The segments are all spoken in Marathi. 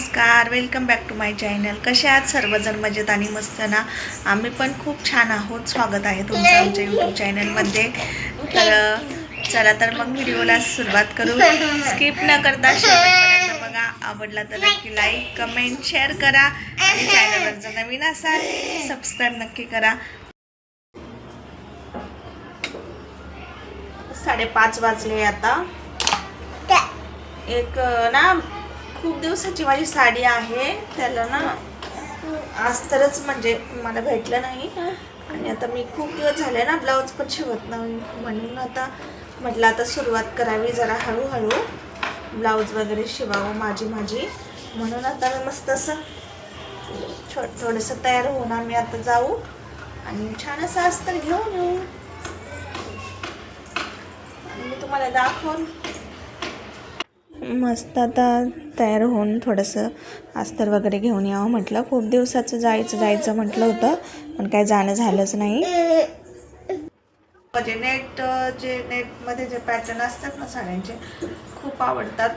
नमस्कार welcome back to my channel कसे आहात सर्वजण? मजेत आणि मस्त ना? आम्ही पण खूप छान आहोत. स्वागत आहे तुमचं आमच्या यूट्यूब चॅनलमध्ये तर चला तर मग व्हिडिओला सुरुवात करू. स्किप न करता शेवटपर्यंत बघा. आवडला तर नक्की लाईक कमेंट शेअर करा. आणि चॅनलवर जर नवीन असाल सबस्क्राईब नक्की करा. साडेपाच वाजले आता. एक ना खूप दिवसाची माझी साडी आहे. त्याला ना आज तरच म्हणजे मला भेटलं नाही. आणि आता मी खूप दिवस झाले ना ब्लाऊज पण शिवत नाही. म्हणून आता म्हटलं आता सुरुवात करावी जरा हळूहळू. ब्लाऊज वगैरे शिवावं माझी माझी. म्हणून आता मी मस्त असं छो थोडंसं तयार होऊन आम्ही आता जाऊ. आणि छान असं अस्तर घेऊन येऊ. आणि मी तुम्हाला दाखवून मस्त आता तयार होऊन थोडंसं अस्तर वगैरे घेऊन यावं म्हटलं. खूप दिवसाचं जायचं जायचं म्हटलं होतं पण काय जाणं झालंच नाही. म्हणजे नेट जे नेटमध्ये जे पॅटर्न असतात ना साड्यांचे खूप आवडतात.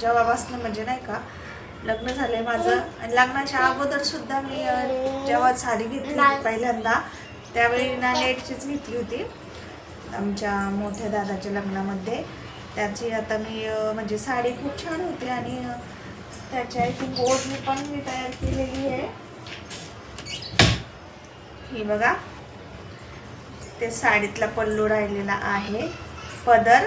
जेव्हापासनं म्हणजे नाही का लग्न झालंय माझं आणि लग्नाच्या अगोदर सुद्धा मी जेव्हा साडी घेतली पहिल्यांदा त्यावेळी ना नेटचीच घेतली होती. आमच्या मोठ्या दादाच्या लग्नामध्ये. त्याची आता मी म्हणजे साडी खूप छान होती आणि त्याच्या त्याची आय मी पण मी तयार केलेली आहे. ही बघा. ते साडीतला पल्लू राहिलेला आहे. पदर.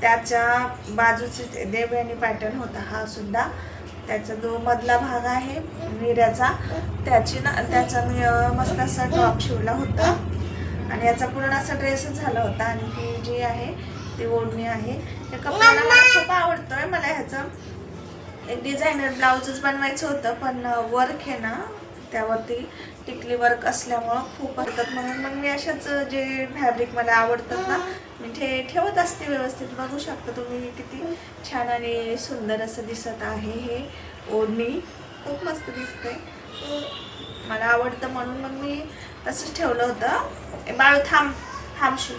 त्याच्या बाजूचे ते देवयानी पॅटर्न होता हा सुद्धा. त्याचा जो मधला भाग आहे विऱ्याचा त्याची ना त्याचा मी मस्त असा टॉप शिवला होता. आणि याचा पूर्ण असा ड्रेसच झाला होता. आणि ही जी आहे ती ओढणी आहे. हे कपड्याला मला खूप आवडतोय. मला ह्याचं एक डिझायनर ब्लाऊजच बनवायचं होतं पण वर्क आहे ना त्यावरती टिकली वर्क असल्यामुळं खूप आवडतात म्हणून मग मी अशाच जे फॅब्रिक मला आवडतात ना मी ते ठेवत असते व्यवस्थित. बघू शकता तुम्ही किती छान आणि सुंदर असं दिसत आहे हे ओढणी. खूप मस्त दिसते मला आवडतं म्हणून मग मी तसंच ठेवलं होतं. ए, बाळू थांब. थांबशील.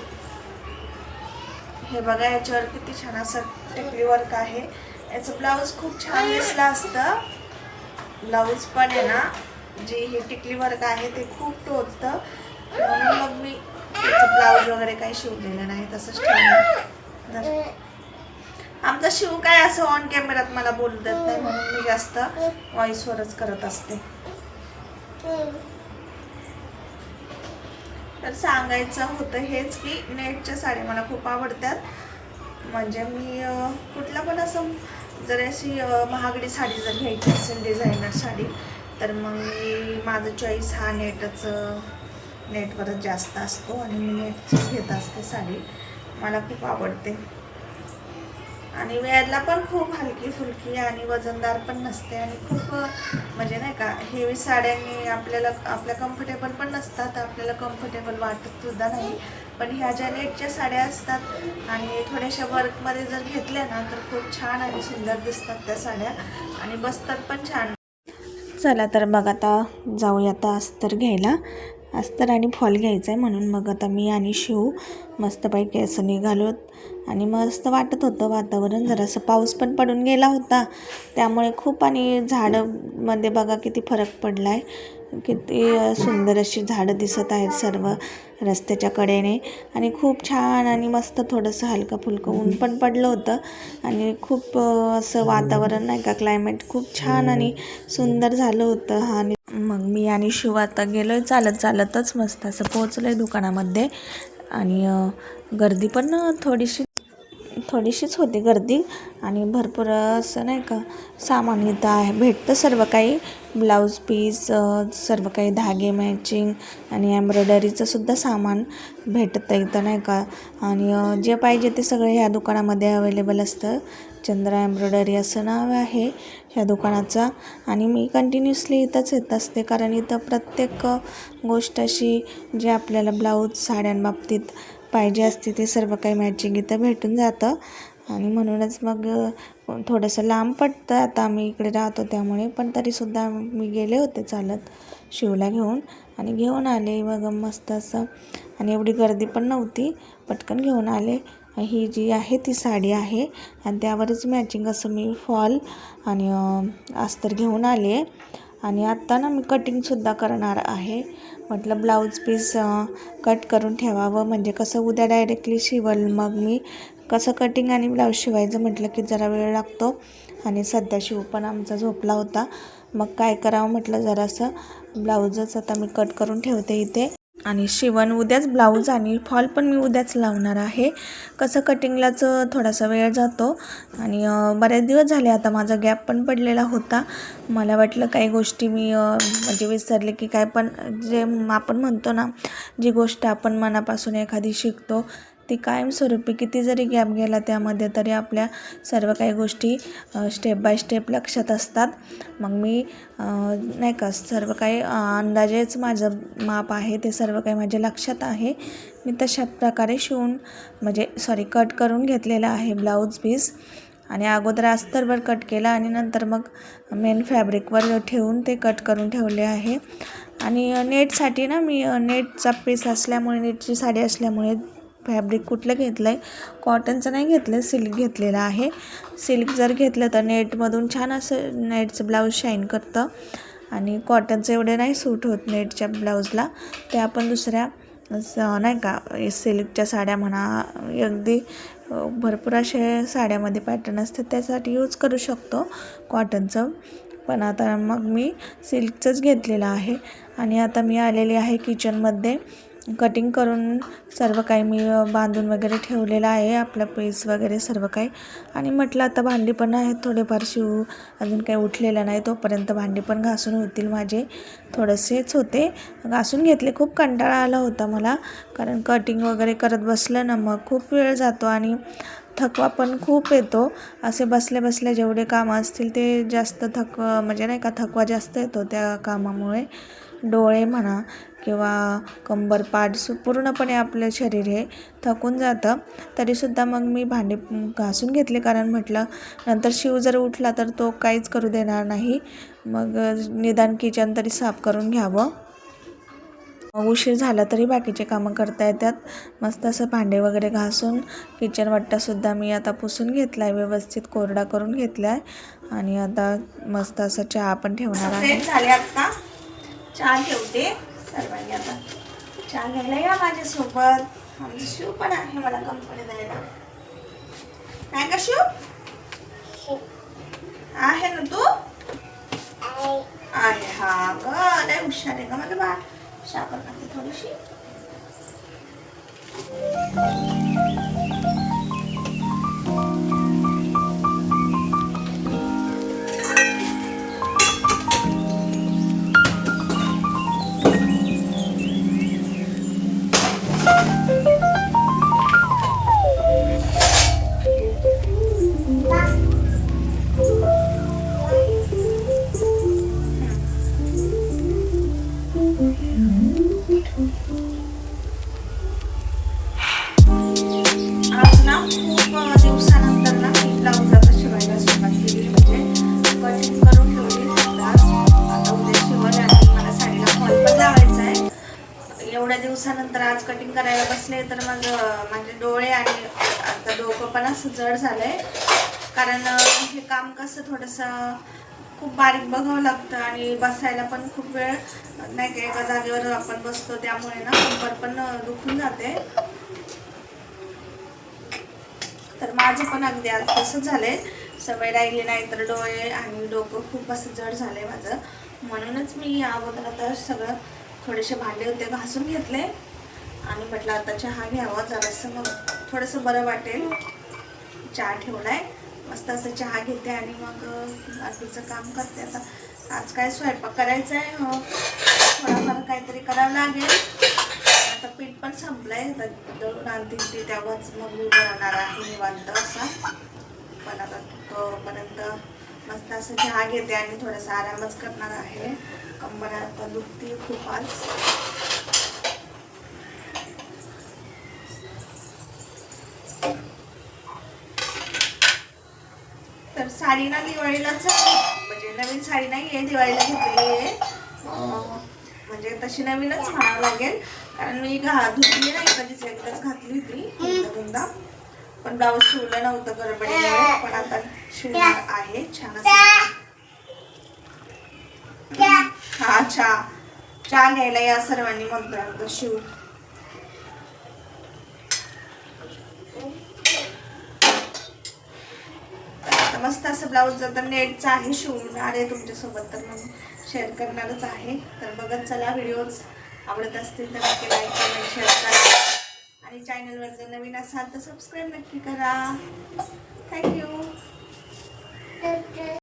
हे बघा याच्यावर किती छान असं टिकली वर्क आहे. याचं ब्लाऊज खूप छान दिसलं असतं. ब्लाऊज पण आहे ना जे हे टिकली वर्क आहे ते खूप टोचतं. म्हणून मग मी त्याचं ब्लाऊज वगैरे काही शिवलेलं नाही तसंच ठेवलं. आमचा शिव काय असं ऑन कॅमेरात मला बोलू देत नाही म्हणून मी जास्त व्हॉइसवरच करत असते. तर सांगायचं होतं हेच की नेटच्या साड्या मला खूप आवडतात. म्हणजे मी कुठलं कुठला पण असं जर अशी महागडी साडी जर घ्यायची असेल डिझायनर साडी तर मग मी माझं चॉईस हा नेटच नेटवरच जास्त असतो आणि मी नेटचीच घेत असते साडी. मला खूप आवडते. आणि वेअरला पण खूप हलकी फुलकी आणि वजनदार पण नसते आणि खूप म्हणजे नाही का हेवी साड्यांनी आपल्याला आपल्या कम्फर्टेबल पण नसतात आपल्याला कम्फर्टेबल वाटत सुद्धा नाही. पण ह्या ज्या नेटच्या साड्या असतात आणि थोड्याशा वर्कमध्ये जर घेतल्या ना तर खूप छान आणि सुंदर दिसतात त्या साड्या. आणि बसतात पण छान. चला तर मग आता जाऊया आता अस्तर घ्यायला. अस्तर आणि फॉल घ्यायचा आहे म्हणून मग आता मी आणि शिव मस्तपैकी असं निघालोत आणि मस्त वाटत होतं वातावरण जरासं पाऊस पण पडून गेला होता. त्यामुळे खूप आणि झाडंमध्ये बघा किती फरक पडला आहे किती सुंदर अशी झाडं दिसत आहेत सर्व रस्त्याच्या कडेने. आणि खूप छान आणि मस्त थोडंसं हलकं फुलकं ऊन पण पडलं होतं. आणि खूप असं वातावरण नाही का क्लायमेट खूप छान आणि सुंदर झालं होतं. हा आणि मग मी आणि शिव आता गेलो आहे चालत चालतच मस्त असं पोचलो आहे दुकानामध्ये. आणि गर्दी पण थोडीशी थोडीशीच होती गर्दी आणि भरपूर असं नाही का सामान इथं आहे. भेटतं सर्व काही. ब्लाऊज पीस सर्व काही धागे मॅचिंग आणि एम्ब्रॉयडरीचं सुद्धा सामान भेटतं इथं नाही का. आणि जे पाहिजे ते सगळं ह्या दुकानामध्ये अवेलेबल असतं. चंद्रा एम्ब्रॉयडरी असं नाव आहे ह्या दुकानाचा. आणि मी कंटिन्युअसली इथंच येत असते कारण इथं प्रत्येक गोष्ट अशी जे आपल्याला ब्लाऊज साड्यांबाबतीत पाहिजे असते ते सर्व काही मॅचिंग इथं भेटून जातं. आणि म्हणूनच मग थोडंसं लांब पडतं. आता आम्ही इकडे राहतो त्यामुळे पण तरीसुद्धा मी गेले होते चालत शिवला घेऊन. आणि घेऊन आले मग मस्त असं आणि एवढी गर्दी पण नव्हती पटकन घेऊन आले. ही जी आहे ती साडी आहे आणि त्यावरच मॅचिंग असं मी फॉल आणि अस्तर घेऊन आले. आहे आणि आत्ता ना मी कटिंगसुद्धा करणार आहे. म्हटलं ब्लाऊज पीस कट करून ठेवावं. म्हणजे कसं उद्या डायरेक्टली शिवल मग मी कसं कटिंग आणि ब्लाऊज शिवायचं म्हटलं की जरा वेळ लागतो. आणि सध्या शिव पण आमचा झोपला होता. मग काय करावं म्हटलं जरासं. ब्लाऊजच आता मी कट करून ठेवते इथे. आणि शिवण उद्याच ब्लाऊज आणि फॉल पण मी उद्याच लावणार आहे. कसं कटिंगलाच थोडासा वेळ जातो. आणि बऱ्याच बरेच दिवस झाले आता माझा गॅप पण पडलेला होता. मला वाटलं काही गोष्टी मी म्हणजे विसरले की काय पण जे आपण म्हणतो ना जी गोष्ट आपण मनापासून एखादी शिकतो ती कायमस्वरूपी किती जरी गॅप गेला त्यामध्ये तरी आपल्या सर्व काही गोष्टी स्टेप बाय स्टेप लक्षात असतात. मग मी नाही का सर्व काही अंदाजेच माझं माप आहे ते सर्व काही माझ्या लक्षात आहे. मी तशा प्रकारे शिवून म्हणजे सॉरी कट करून घेतलेलं आहे ब्लाऊज पीस आणि अगोदर अस्तरवर कट केला आणि नंतर मग मेन फॅब्रिकवर ठेवून ते कट करून ठेवले आहे. आणि नेटसाठी ना मी नेटचा पीस असल्यामुळे नेटची साडी असल्यामुळे फॅब्रिक कुठलं घेतलं आहे कॉटनचं नाही घेतलं सिल्क घेतलेलं आहे. सिल्क जर घेतलं तर नेटमधून छान असं नेटचं ब्लाऊज शाईन करतं. आणि कॉटनचं एवढे नाही सूट होत नेटच्या ब्लाऊजला. ते आपण दुसऱ्या नाही का सिल्कच्या साड्या म्हणा अगदी भरपूर असे साड्यामध्ये पॅटर्न असतात त्यासाठी यूज करू शकतो कॉटनचं. पण आता मग मी सिल्कचंच घेतलेलं आहे. आणि आता मी आलेली आहे किचनमध्ये. कटिंग करून सर्व काही मी बांधून वगैरे ठेवलेलं आहे आपला पीस वगैरे सर्व काही. आणि म्हटलं आता भांडी पण आहेत थोडेफार शिवू अजून काही उठलेलं नाही तोपर्यंत भांडी पण घासून होतील माझे. थोडेसेच होते. घासून घेतले खूप कंटाळा आला होता मला कारण कटिंग वगैरे करत बसलं ना मग खूप वेळ जातो आणि थकवा पण खूप येतो. असे बसल्या बसल्या जेवढे कामं असतील ते जास्त थक म्हणजे नाही का थकवा जास्त येतो त्या कामामुळे. डोळे म्हणा किंवा कंबरपाठ सु पूर्णपणे आपलं शरीर हे थकून जातं. तरीसुद्धा मग मी भांडे घासून घेतले कारण म्हटलं नंतर शिव जर उठला तर तो काहीच करू देणार नाही. मग निदान किचन तरी साफ करून घ्यावं. उशीर झाला तरी बाकीचे कामं करता येतात. मस्त असं भांडे वगैरे घासून किचन वट्टासुद्धा मी आता पुसून घेतला आहे व्यवस्थित कोरडा करून घेतला आहे आणि आता मस्त असं चहा पण ठेवणार आहे. झाले आता. चहा ठेवते सर्वांनी आता. चहा घ्यायला या माझ्यासोबत. आमचं शिव पण आहे मला कंपनी द्यायला. काय का शिव आहे ना तू? आहे. हा ग लय हुशार आहे का माझं बा साखर टाकते थोडीशी. खूप दिवसानंतर ना मी ब्लाऊज आता शिवायला सुरुवात केली म्हणजे कटिंग करून ठेवली आता उद्या शिवल आणि मला साडीला फॉल पण लावायचा आहे एवढ्या दिवसानंतर आज कटिंग करायला बसले तर माझं माझे म्हणजे डोळे आणि आता डोकं पण असं जड झालं आहे कारण हे काम कसं थोडंसं खूप बारीक बघावं लागतं आणि बसायला पण खूप वेळ नाही का एका जागेवर आपण बसतो त्यामुळे ना कंबर पण दुखून जाते. तर माझं पण अगदी आज तसंच झालंय. सवय राहिली नाही तर डोळे आणि डोकं खूप असं जड झालंय माझं. म्हणूनच मी अगोदर आता सगळं थोडेसे भांडे होते घासून घेतले. आणि म्हटलं आता चहा घ्यावा जरासं मग थोडंसं बरं वाटेल. चहा ठेवलाय. मस्त असं चहा घेते आणि मग बाकीचं काम करते आता. आज काय स्वयंपाक करायचा आहे हो. थोडाफार काहीतरी करावं लागेल. आता पीठ पण संपलंय. दळून आणतील ते तेव्हाच मग मी बनवणार आहे निवांत असा. पण आता तोपर्यंत मस्त असं चहा घेते आणि थोडासा आरामच करणार आहे. कंबर आता दुखती खूप आज. तर साडी ना दिवाळीलाच म्हणजे नवीन साडी नाही आहे दिवाळीला घेतलेली आहे तशी नवीनच म्हणावं लागेल. कारण मी घा धुतली नाही कधीच एकदाच घातली होती एकदा दोनदा. पण ब्लाऊज शिवलं नव्हतं गडबडीमुळे पण आता शिवणार आहे छान असं हा चहा. चहा घ्यायला या सर्वांनी म्हणतोय शिव. मस्त असं ब्लाऊज जर नेटचं आहे शिवणार आहे तुमच्यासोबत तर मग. शेअर करणारच आहे. तर बघत चला व्हिडिओज आवडत असतील तर नक्की लाईक कमेंट शेअर करा. आणि चॅनलवर जर नवीन असाल तर सबस्क्राईब नक्की करा. थँक्यू